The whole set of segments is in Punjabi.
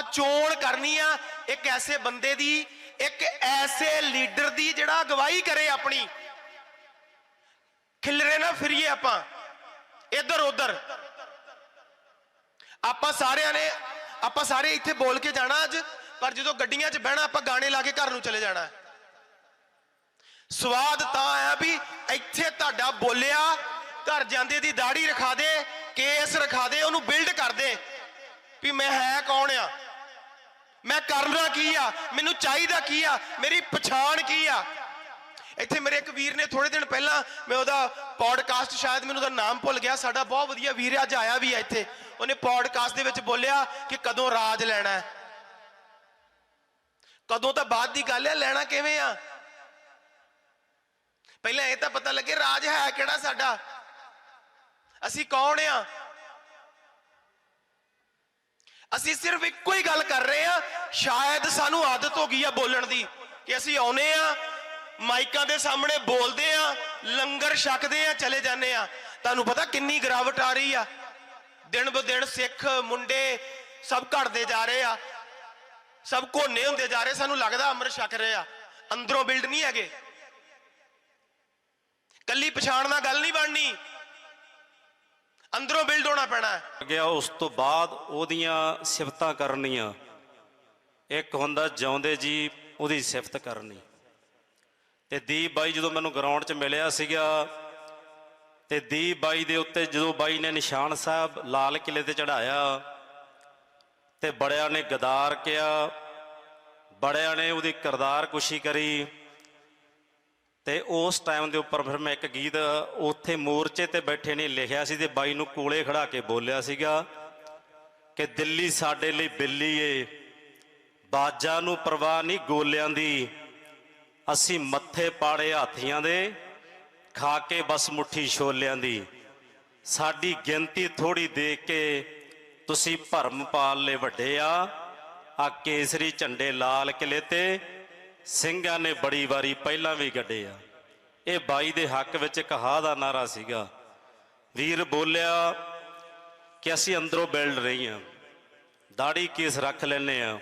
ਆਪਾਂ ਚੋਣ ਕਰਨੀ ਆ, ਇੱਕ ਐਸੇ ਬੰਦੇ ਦੀ, ਇੱਕ ਐਸੇ ਲੀਡਰ ਦੀ ਜਿਹੜਾ ਅਗਵਾਈ ਕਰੇ ਆਪਣੀ। ਖਿਲਰੇ ਨਾ ਫਿਰੀਏ ਆਪਾਂ, ਇੱਧਰ ਉੱਧਰ। ਆਪਾਂ ਸਾਰਿਆਂ ਨੇ, ਆਪਾਂ ਸਾਰੇ ਇੱਥੇ ਬੋਲ ਕੇ ਜਾਣਾ ਅੱਜ, ਪਰ ਜਦੋਂ ਗੱਡੀਆਂ 'ਚ ਬਹਿਣਾ, ਆਪਾਂ ਗਾਣੇ ਲਾ ਕੇ ਘਰ ਨੂੰ ਚਲੇ ਜਾਣਾ। ਸਵਾਦ ਤਾਂ ਆਇਆ ਵੀ ਇੱਥੇ ਤੁਹਾਡਾ ਬੋਲਿਆ, ਘਰ ਜਾਂਦੇ ਦੀ ਦਾੜੀ ਰਖਾ ਦੇ, ਕੇਸ ਰਖਾ ਦੇ, ਉਹਨੂੰ ਬਿਲਡ ਕਰ ਦੇ, ਵੀ ਮੈਂ ਹੈ ਕੌਣ ਆ? ਮੈਂ ਕਰਨਾ ਕੀ ਆ? ਮੈਨੂੰ ਚਾਹੀਦਾ ਕੀ ਆ? ਮੇਰੀ ਪਛਾਣ ਕੀ ਆ? ਇੱਥੇ ਮੇਰੇ ਇੱਕ ਵੀਰ ਨੇ ਥੋੜੇ ਦਿਨ ਪਹਿਲਾਂ ਮੈਂ ਉਹਦਾ ਪੋਡਕਾਸਟ ਸ਼ਾਇਦ ਮੈਨੂੰ ਉਹਦਾ ਨਾਮ ਭੁੱਲ ਗਿਆ। ਸਾਡਾ ਬਹੁਤ ਵਧੀਆ ਵੀਰ ਅੱਜ ਆਇਆ ਵੀ ਆ ਇੱਥੇ। ਉਹਨੇ ਪੋਡਕਾਸਟ ਦੇ ਵਿੱਚ ਬੋਲਿਆ ਕਿ ਕਦੋਂ ਰਾਜ ਲੈਣਾ ਹੈ। ਕਦੋਂ ਤਾਂ ਬਾਅਦ ਦੀ ਗੱਲ ਹੈ, ਲੈਣਾ ਕਿਵੇਂ ਆ? ਪਹਿਲਾਂ ਇਹ ਤਾਂ ਪਤਾ ਲੱਗੇ ਰਾਜ ਹੈ ਕਿਹੜਾ ਸਾਡਾ। ਅਸੀਂ ਕੌਣ ਆ? ਅਸੀਂ ਸਿਰਫ ਇੱਕੋ ਹੀ ਗੱਲ ਕਰ ਰਹੇ ਆ ਸ਼ਾਇਦ ਸਾਨੂੰ ਆਦਤ ਹੋ ਗਈ ਆ ਬੋਲਣ ਦੀ ਕਿ ਅਸੀਂ ਆਉਨੇ ਆ ਮਾਈਕਾਂ ਦੇ ਸਾਹਮਣੇ ਬੋਲਦੇ ਆ ਲੰਗਰ ਛਕਦੇ ਆ ਚਲੇ ਜਾਂਦੇ ਆ ਤੁਹਾਨੂੰ ਪਤਾ ਕਿੰਨੀ ਗਿਰਾਵਟ ਆ ਰਹੀ ਆ? ਦਿਨ ਬ ਦਿਨ ਸਿੱਖ ਮੁੰਡੇ ਸਭ ਘਟਦੇ ਜਾ ਰਹੇ ਆ, ਸਭ ਕੋਨੇ ਹੁੰਦੇ ਜਾ ਰਹੇ, ਸਾਨੂੰ ਲੱਗਦਾ ਅੰਮ੍ਰਿਤ ਛਕ ਰਹੇ ਆ। ਅੰਦਰੋਂ ਬਿਲਡ ਨਹੀਂ ਹੈਗੇ। ਕੱਲੀ ਪਛਾਣ ਨਾਲ ਗੱਲ ਨਹੀਂ ਬਣਨੀ। ਅੰਦਰੋਂ ਬਿਲਡ ਹੋਣਾ ਪੈਣਾ ਹੈ। ਗਿਆ ਉਸ ਤੋਂ ਬਾਅਦ ਉਹਦੀਆਂ ਸਿਫਤਾਂ ਕਰਨੀਆਂ। ਇੱਕ ਹੁੰਦਾ ਜਿਉਂਦੇ ਜੀ, ਉਹਦੀ ਸਿਫਤ ਕਰਨੀ। ਤੇ ਦੀਪ ਬਾਈ ਜਦੋਂ ਮੈਨੂੰ ਗਰਾਊਂਡ 'ਚ ਮਿਲਿਆ ਸੀਗਾ, ਤੇ ਦੀਪ ਬਾਈ ਦੇ ਉੱਤੇ ਜਦੋਂ ਬਾਈ ਨੇ ਨਿਸ਼ਾਨ ਸਾਹਿਬ ਲਾਲ ਕਿਲੇ ਤੇ ਚੜਾਇਆ ਤੇ ਬੜਿਆਂ ਨੇ ਗਦਾਰ ਕਿਹਾ, ਬੜਿਆਂ ਨੇ ਉਹਦੀ ਕਰਦਾਰ ਕੁਸ਼ੀ ਕਰੀ। ਤੇ ਉਸ ਟਾਈਮ ਦੇ ਉੱਪਰ ਫਿਰ ਮੈਂ ਇੱਕ ਗੀਤ ਉੱਥੇ ਮੋਰਚੇ ਤੇ ਬੈਠੇ ਨੇ ਲਿਖਿਆ ਸੀ ਤੇ ਬਾਈ ਨੂੰ ਕੋਲੇ ਖੜਾ ਕੇ ਬੋਲਿਆ ਸੀਗਾ ਕਿ ਦਿੱਲੀ ਸਾਡੇ ਲਈ ਬਿੱਲੀ ਏ, ਬਾਜਾਂ ਨੂੰ ਪਰਵਾਹ ਨਹੀਂ ਗੋਲਿਆਂ ਦੀ। ਅਸੀਂ ਮੱਥੇ ਪਾੜੇ ਹਾਥੀਆਂ ਦੇ, ਖਾ ਕੇ ਬਸ ਮੁੱਠੀ ਛੋਲਿਆਂ ਦੀ। ਸਾਡੀ ਗਿਣਤੀ ਥੋੜੀ ਦੇਖ ਕੇ ਤੁਸੀਂ ਭਰਮ ਪਾਲ ਲੈ ਵੱਡੇ ਆ ਆ ਕੇਸਰੀ ਝੰਡੇ ਲਾਲ ਕਿਲੇ ਤੇ ਸਿੰਘਾਂ ਨੇ ਬੜੀ ਵਾਰੀ ਪਹਿਲਾਂ ਵੀ ਗੱਡੇ ਆ। ਇਹ ਬਾਈ ਦੇ ਹੱਕ ਵਿੱਚ ਇੱਕ ਹਾ ਦਾ ਨਾਰਾ ਸੀਗਾ। ਵੀਰ ਬੋਲਿਆ ਕਿ ਅਸੀਂ ਅੰਦਰੋਂ ਬਿਲਡ ਰਹੀ ਆ। ਦਾੜੀ ਕੇਸ ਰੱਖ ਲੈਨੇ ਆ।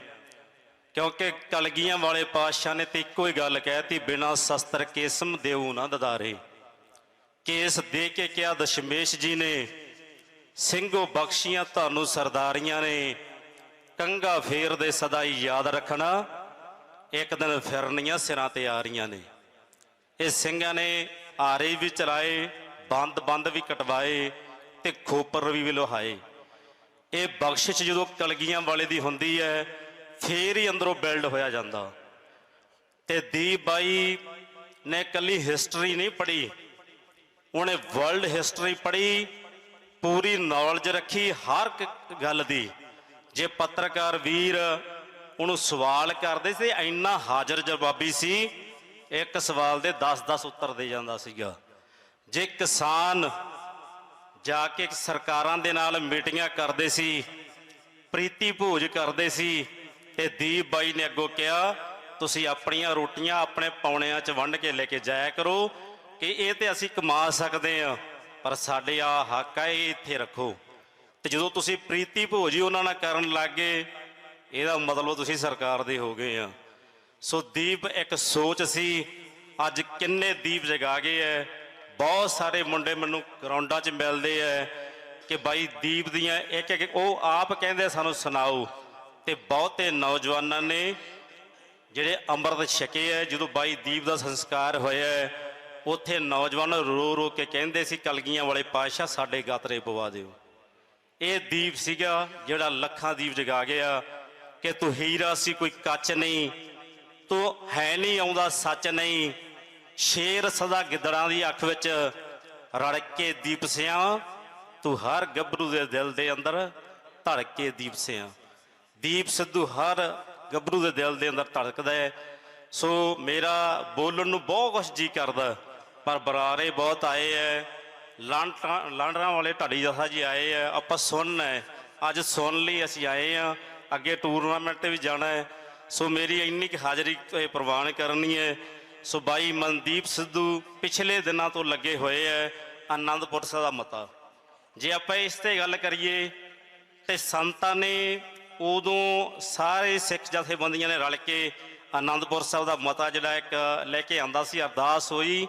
ਕਿਉਂਕਿ ਕਲਗੀਆਂ ਵਾਲੇ ਪਾਤਸ਼ਾਹ ਨੇ ਤੇ ਇੱਕੋ ਹੀ ਗੱਲ ਕਹਿਤੀ, ਬਿਨਾ ਸ਼ਸਤਰ ਕੇਸਮ ਦੇਉ ਨਾ ਦਦਾਰੇ। ਕੇਸ ਦੇ ਕੇ ਕਿਹਾ, ਦਸ਼ਮੇਸ਼ ਜੀ ਨੇ, ਸਿੰਘੋ ਬਖਸ਼ੀਆਂ ਤੁਹਾਨੂੰ ਸਰਦਾਰੀਆਂ ਨੇ, ਕੰਗਾ ਫੇਰ ਦੇ ਸਦਾ ਹੀ ਯਾਦ ਰੱਖਣਾ। ਇੱਕ ਦਿਨ ਫਿਰਨੀਆਂ ਸਿਰਾਂ ਤੇ ਆ ਰਹੀਆਂ ਨੇ। ਇਹ ਸਿੰਘਾਂ ਨੇ ਆਰੇ ਵੀ ਚਲਾਏ ਬੰਦ ਬੰਦ ਵੀ ਕਟਵਾਏ ਤੇ ਖੋਪਰ ਵੀ ਲੋਹਾਏ ਇਹ ਬਖਸ਼ਿਸ਼ ਜਦੋਂ ਕਲਗੀਆਂ ਵਾਲੇ ਦੀ ਹੁੰਦੀ ਹੈ, ਫੇਰ ਹੀ ਅੰਦਰੋਂ ਬਿਲਡ ਹੋਇਆ ਜਾਂਦਾ। ਤੇ ਦੀਪ ਬਾਈ ਨੇ ਕੱਲੀ ਹਿਸਟਰੀ ਨਹੀਂ ਪੜ੍ਹੀ, ਉਹਨੇ ਵਰਲਡ ਹਿਸਟਰੀ ਪੜ੍ਹੀ, ਪੂਰੀ ਨੌਲੇਜ ਰੱਖੀ ਹਰ ਇੱਕ ਗੱਲ ਦੀ। ਜੇ ਪੱਤਰਕਾਰ ਵੀਰ ਉਹਨੂੰ ਸਵਾਲ ਕਰਦੇ ਸੀ, ਇੰਨਾ ਹਾਜ਼ਰ ਜਵਾਬੀ ਸੀ, ਇੱਕ ਸਵਾਲ ਦੇ 10-10 ਉੱਤਰ ਦੇ ਜਾਂਦਾ ਸੀਗਾ। ਜੇ ਕਿਸਾਨ ਜਾ ਕੇ ਸਰਕਾਰਾਂ ਦੇ ਨਾਲ ਮੀਟਿੰਗਾਂ ਕਰਦੇ ਸੀ, ਪ੍ਰੀਤੀ ਭੋਜ ਕਰਦੇ ਸੀ, ਤੇ ਦੀਪ ਬਾਈ ਨੇ ਅੱਗੋਂ ਕਿਹਾ, ਤੁਸੀਂ ਆਪਣੀਆਂ ਰੋਟੀਆਂ ਆਪਣੇ ਪੌਣਿਆਂ 'ਚ ਵੰਡ ਕੇ ਲੈ ਕੇ ਜਾਇਆ ਕਰੋ, ਕਿ ਇਹ ਤੇ ਅਸੀਂ ਕਮਾ ਸਕਦੇ ਆ ਪਰ ਸਾਡੇ ਆ ਹੱਕ ਆ, ਇਹ ਇੱਥੇ ਰੱਖੋ। ਤੇ ਜਦੋਂ ਤੁਸੀਂ ਪ੍ਰੀਤੀ ਭੋਜ ਹੀ ਉਹਨਾਂ ਨਾਲ ਕਰਨ ਲੱਗੇ ਇਹਦਾ ਮਤਲਬ ਤੁਸੀਂ ਸਰਕਾਰ ਦੇ ਹੋ ਗਏ ਆ। ਸੋ ਦੀਪ ਇੱਕ ਸੋਚ ਸੀ, ਅੱਜ ਕਿੰਨੇ ਦੀਪ ਜਗਾ ਗਏ ਐ। ਬਹੁਤ ਸਾਰੇ ਮੁੰਡੇ ਮੈਨੂੰ ਗਰਾਊਂਡਾਂ 'ਚ ਮਿਲਦੇ ਐ ਕਿ ਬਾਈ ਦੀਪ ਦੀਆਂ ਇੱਕ ਇੱਕ, ਉਹ ਆਪ ਕਹਿੰਦੇ ਸਾਨੂੰ ਸੁਣਾਓ। ਤੇ ਬਹੁਤੇ ਨੌਜਵਾਨਾਂ ਨੇ ਜਿਹੜੇ ਅੰਮ੍ਰਿਤ ਛਕੇ ਐ, ਜਦੋਂ ਬਾਈ ਦੀਪ ਦਾ ਸੰਸਕਾਰ ਹੋਇਆ ਉੱਥੇ ਨੌਜਵਾਨ ਰੋ ਰੋ ਕੇ ਕਹਿੰਦੇ ਸੀ, ਕਲਗੀਆਂ ਵਾਲੇ ਪਾਤਸ਼ਾਹ ਸਾਡੇ ਗਾਤਰੇ ਪਵਾ ਦਿਓ। ਇਹ ਦੀਪ ਸੀਗਾ ਜਿਹੜਾ ਲੱਖਾਂ ਦੀਪ ਜਗਾ ਗਿਆ। ਕਿ ਤੂੰ ਹੀਰਾ ਸੀ, ਕੋਈ ਕੱਚ ਨਹੀਂ। ਤੂੰ ਹੈ ਨਹੀਂ, ਆਉਂਦਾ ਸੱਚ ਨਹੀਂ। ਸ਼ੇਰ ਸਦਾ ਗਿੱਦੜਾਂ ਦੀ ਅੱਖ ਵਿੱਚ ਰੜ ਕੇ ਦੀਪ ਸਿਆ। ਤੂੰ ਹਰ ਗੱਭਰੂ ਦੇ ਦਿਲ ਦੇ ਅੰਦਰ ਧੜ ਕੇ ਦੀਪ ਸਿਆਂ। ਦੀਪ ਸਿੱਧੂ ਹਰ ਗੱਭਰੂ ਦੇ ਦਿਲ ਦੇ ਅੰਦਰ ਧੜਕਦਾ ਹੈ। ਸੋ ਮੇਰਾ ਬੋਲਣ ਨੂੰ ਬਹੁਤ ਕੁਛ ਜੀ ਕਰਦਾ, ਪਰ ਬਰਾਰੇ ਬਹੁਤ ਆਏ ਐ। ਲਾਂਟਾਂ ਲਾਂਡਰਾਂ ਵਾਲੇ ਢਾਡੀ ਜਥਾ ਜੀ ਆਏ ਆ ਆਪਾਂ ਸੁਣਨਾ ਹੈ ਅੱਜ ਸੁਣ ਲਈ ਅਸੀਂ ਆਏ ਆ। ਅੱਗੇ ਟੂਰਨਾਮੈਂਟ ਤੇ ਵੀ ਜਾਣਾ ਹੈ। ਸੋ ਮੇਰੀ ਇੰਨੀ ਕਿ ਹਾਜ਼ਰੀ ਪ੍ਰਵਾਨ ਕਰਨੀ ਹੈ। ਸੋ ਬਾਈ ਮਨਦੀਪ ਸਿੱਧੂ ਪਿਛਲੇ ਦਿਨਾਂ ਤੋਂ ਲੱਗੇ ਹੋਏ ਹੈ ਆਨੰਦਪੁਰ ਸਾਹਿਬ ਦਾ ਮਤਾ। ਜੇ ਆਪਾਂ ਇਸ ਤੇ ਗੱਲ ਕਰੀਏ ਤੇ ਸੰਤਾਂ ਨੇ ਉਦੋਂ ਸਾਰੇ ਸਿੱਖ ਜਥੇਬੰਦੀਆਂ ਨੇ ਰਲ ਕੇ ਆਨੰਦਪੁਰ ਸਾਹਿਬ ਦਾ ਮਤਾ ਜਿਹੜਾ ਇੱਕ ਲੈ ਕੇ ਆਂਦਾ ਸੀ, ਅਰਦਾਸ ਹੋਈ।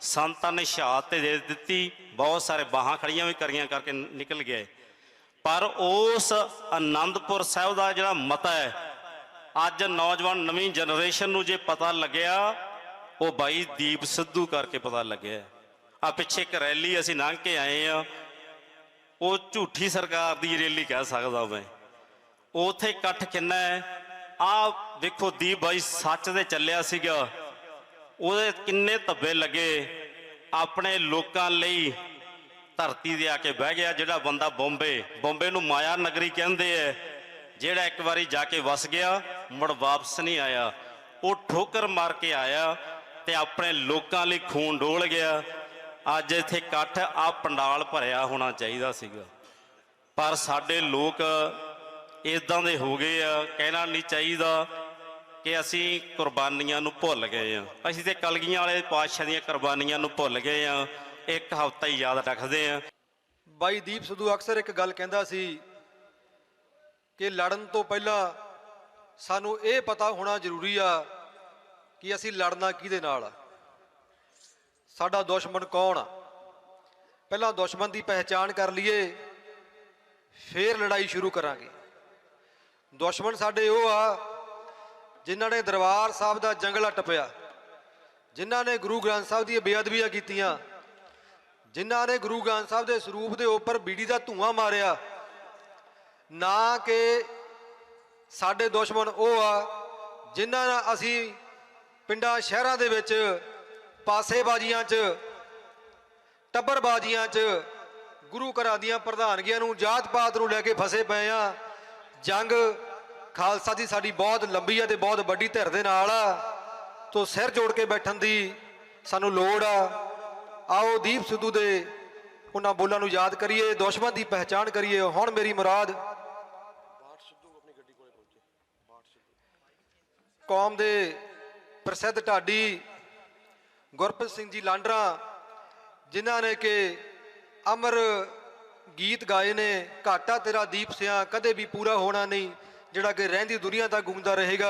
ਸੰਤਾਂ ਨੇ ਸ਼ਹਾਦਤ ਦੇ ਦਿੱਤੀ। ਬਹੁਤ ਸਾਰੇ ਬਾਹਾਂ ਖੜੀਆਂ ਵੀ ਕਰੀਆਂ ਕਰਕੇ ਨਿਕਲ ਗਏ। ਪਰ ਉਸ ਆਨੰਦਪੁਰ ਸਾਹਿਬ ਦਾ ਜਿਹੜਾ ਮਤਾ ਹੈ, ਅੱਜ ਨੌਜਵਾਨ ਨਵੀਂ ਜਨਰੇਸ਼ਨ ਨੂੰ ਜੇ ਪਤਾ ਲੱਗਿਆ, ਉਹ ਬਾਈ ਦੀਪ ਸਿੱਧੂ ਕਰਕੇ ਪਤਾ ਲੱਗਿਆ ਆ ਪਿੱਛੇ ਇੱਕ ਰੈਲੀ ਅਸੀਂ ਲੰਘ ਕੇ ਆਏ ਆ ਉਹ ਝੂਠੀ ਸਰਕਾਰ ਦੀ ਰੈਲੀ ਕਹਿ ਸਕਦਾ ਮੈਂ। ਉਥੇ ਇਕੱਠ ਕਿੰਨਾ ਹੈ? ਆ ਦੇਖੋ ਦੀਪ ਬਾਈ ਸੱਚ ਦੇ ਚੱਲਿਆ ਸੀਗਾ। ਉਹਦੇ ਕਿੰਨੇ ਧੱਬੇ ਲੱਗੇ ਆਪਣੇ ਲੋਕਾਂ ਲਈ। ਧਰਤੀ ਦੇ ਆ ਕੇ ਬਹਿ ਗਿਆ, ਜਿਹੜਾ ਬੰਦਾ ਬੰਬੇ ਬੰਬੇ ਨੂੰ ਮਾਇਆ ਨਗਰੀ ਕਹਿੰਦੇ ਐ, ਜਿਹੜਾ ਇੱਕ ਵਾਰੀ ਜਾ ਕੇ ਵਸ ਗਿਆ, ਮੁੜ ਵਾਪਸ ਨਹੀਂ ਆਇਆ। ਉਹ ਠੋਕਰ ਮਾਰ ਕੇ ਆਇਆ ਤੇ ਆਪਣੇ ਲੋਕਾਂ ਲਈ ਖੂਨ ਡੋਲ ਗਿਆ। ਅੱਜ ਇੱਥੇ ਇਕੱਠ ਆ ਪੰਡਾਲ ਭਰਿਆ ਹੋਣਾ ਚਾਹੀਦਾ ਸੀਗਾ। ਪਰ ਸਾਡੇ ਲੋਕ ਇਦਾਂ ਦੇ ਹੋ ਗਏ ਆ, ਕਹਿਣਾ ਨਹੀਂ ਚਾਹੀਦਾ ਕਿ ਅਸੀਂ ਕੁਰਬਾਨੀਆਂ ਨੂੰ ਭੁੱਲ ਗਏ ਆ। ਅਸੀਂ ਤੇ ਕਲਗੀਆਂ ਵਾਲੇ ਪਾਤਸ਼ਾਹ ਦੀਆਂ ਕੁਰਬਾਨੀਆਂ ਨੂੰ ਭੁੱਲ ਗਏ ਆ। ਇੱਕ ਹਫ਼ਤਾ ਹੀ ਯਾਦ ਰੱਖਦੇ ਆ ਬਾਈ ਦੀਪ ਸਿੱਧੂ ਅਕਸਰ ਇੱਕ ਗੱਲ ਕਹਿੰਦਾ ਸੀ ਕਿ ਲੜਨ ਤੋਂ ਪਹਿਲਾਂ ਸਾਨੂੰ ਇਹ ਪਤਾ ਹੋਣਾ ਜ਼ਰੂਰੀ ਆ ਕਿ ਅਸੀਂ ਲੜਨਾ ਕਿਹਦੇ ਨਾਲ ਆ। ਸਾਡਾ ਦੁਸ਼ਮਣ ਕੌਣ ਆ? ਪਹਿਲਾਂ ਦੁਸ਼ਮਣ ਦੀ ਪਹਿਚਾਣ ਕਰ ਲਈਏ, ਫੇਰ ਲੜਾਈ ਸ਼ੁਰੂ ਕਰਾਂਗੇ। ਦੁਸ਼ਮਣ ਸਾਡੇ ਉਹ ਆ ਜਿਨ੍ਹਾਂ ਨੇ ਦਰਬਾਰ ਸਾਹਿਬ ਦਾ ਜੰਗਲਾ ਟੱਪਿਆ ਜਿਨ੍ਹਾਂ ਨੇ ਗੁਰੂ ਗ੍ਰੰਥ ਸਾਹਿਬ ਦੀਆਂ ਬੇਅਦਬੀਆਂ ਕੀਤੀਆਂ ਜਿਨ੍ਹਾਂ ਨੇ ਗੁਰੂ ਗ੍ਰੰਥ ਸਾਹਿਬ ਦੇ ਸਰੂਪ ਦੇ ਉੱਪਰ ਬੀੜੀ ਦਾ ਧੂਆਂ ਮਾਰਿਆ, ਨਾ ਕਿ ਸਾਡੇ ਦੁਸ਼ਮਣ ਉਹ ਆ, ਜਿਨ੍ਹਾਂ ਨਾਲ ਅਸੀਂ ਪਿੰਡਾਂ ਸ਼ਹਿਰਾਂ ਦੇ ਵਿੱਚ ਪਾਸੇਬਾਜ਼ੀਆਂ 'ਚ, ਟੱਬਰਬਾਜ਼ੀਆਂ 'ਚ ਗੁਰੂ ਘਰਾਂ ਦੀਆਂ ਪ੍ਰਧਾਨਗੀਆਂ ਨੂੰ ਜਾਤ ਪਾਤ ਨੂੰ ਲੈ ਕੇ ਫਸੇ ਪਏ ਆ ਜੰਗ ਖਾਲਸਾ ਦੀ ਸਾਡੀ ਬਹੁਤ ਲੰਬੀ ਆ ਤੇ ਬਹੁਤ ਵੱਡੀ ਧਿਰ ਦੇ ਨਾਲ ਆ। ਤੋਂ ਸਿਰ ਜੋੜ ਕੇ ਬੈਠਣ ਦੀ ਸਾਨੂੰ ਲੋੜ ਆ। ਆਓ ਦੀਪ ਸਿੱਧੂ ਦੇ ਉਹਨਾਂ ਬੋਲਾਂ ਨੂੰ ਯਾਦ ਕਰੀਏ, ਦੁਸ਼ਮਣ ਦੀ ਪਹਿਚਾਣ ਕਰੀਏ। ਹੁਣ ਮੇਰੀ ਮੁਰਾਦ। ਕੌਮ ਦੇ ਪ੍ਰਸਿੱਧ ਢਾਡੀ ਗੁਰਪ੍ਰੀਤ ਸਿੰਘ ਜੀ ਲਾਂਡਰਾ, ਜਿਨ੍ਹਾਂ ਨੇ ਕਿ ਅਮਰ ਗੀਤ ਗਾਏ ਨੇ, ਘਾਟਾ ਤੇਰਾ ਦੀਪ ਸਿਆ, ਕਦੇ ਵੀ ਪੂਰਾ ਹੋਣਾ ਨਹੀਂ, ਜਿਹੜਾ ਕਿ ਰਹਿੰਦੀ ਦੁਨੀਆ ਤੱਕ ਗੁੰਮਦਾ ਰਹੇਗਾ।